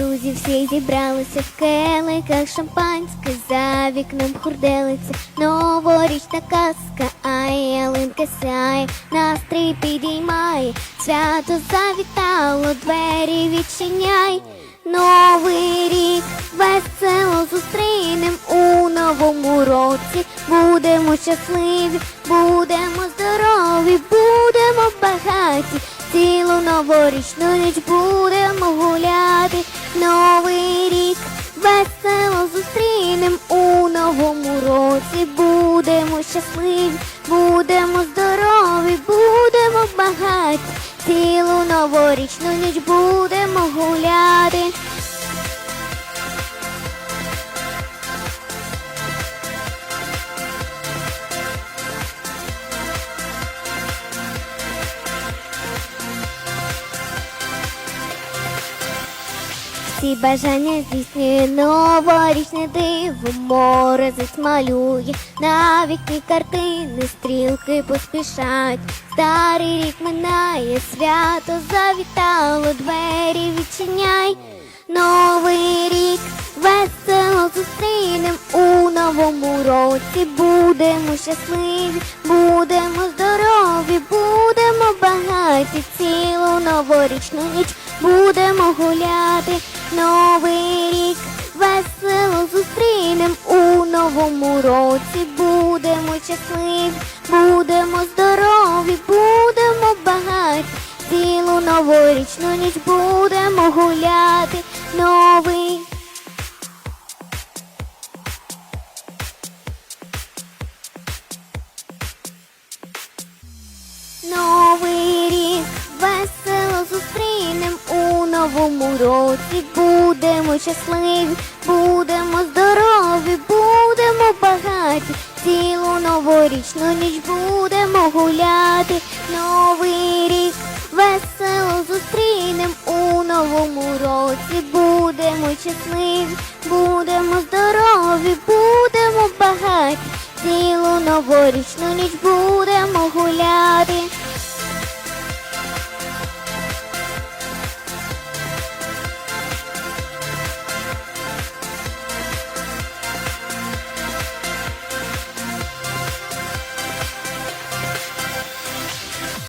Друзі всі зібралися в келиках шампанське, за вікном хурделиться новорічна казка, а ялинка сяє, настрій підіймає, свято завітало, двері відчиняй. Новий рік весело зустрінем у новому році. Будемо щасливі, будемо здорові, будемо багаті. Цілу новорічну ніч будемо гуляти. Новий рік весело зустрінем у новому році. Будемо щасливі, будемо здорові, будемо багаті. Цілу новорічну ніч будемо гуляти. Всі бажання здійснює новорічне диво, морозець малює, на вікні картини, стрілки поспішають, старий рік минає, свято завітало, двері відчиняй, новий рік весело зустрінем у новому році. Будемо щасливі, будемо здорові, будемо багаті, цілу новорічну ніч будемо гуляти. Новий рік весело зустрінем у новому році. Будемо щасливі, будемо здорові, будемо багаті. Цілу новорічну ніч будемо гуляти. Новий році. Будемо щасливі, будемо здорові, будемо багаті. Цілу новорічну ніч будемо гуляти. Новий рік весело зустрінем у новому році. Будемо щасливі, будемо здорові, будемо багаті. Цілу новорічну ніч будемо.